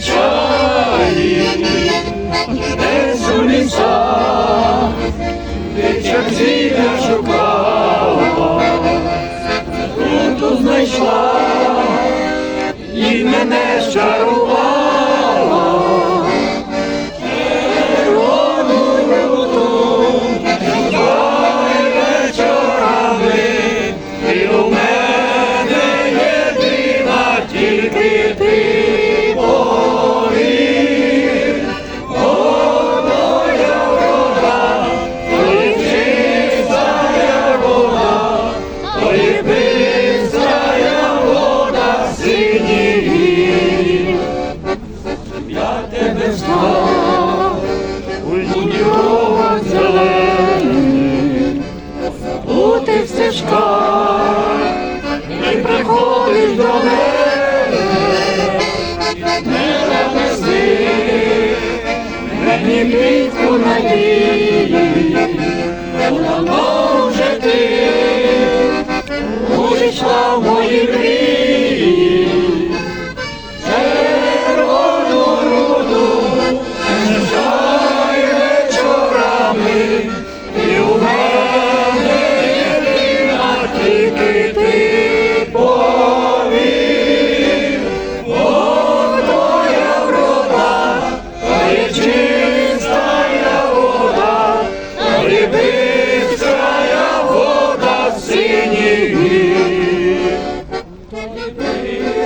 печалі, десь у лісах, де чорзіля шукала, тут знайшла і мене вечорами, і у мене єдина тільки ти тебе знав, у нього зелених, у тих стежках, не приходиш до мене, не занеси, мені квітку надії, вона може ти, будеш в моїй de Deus.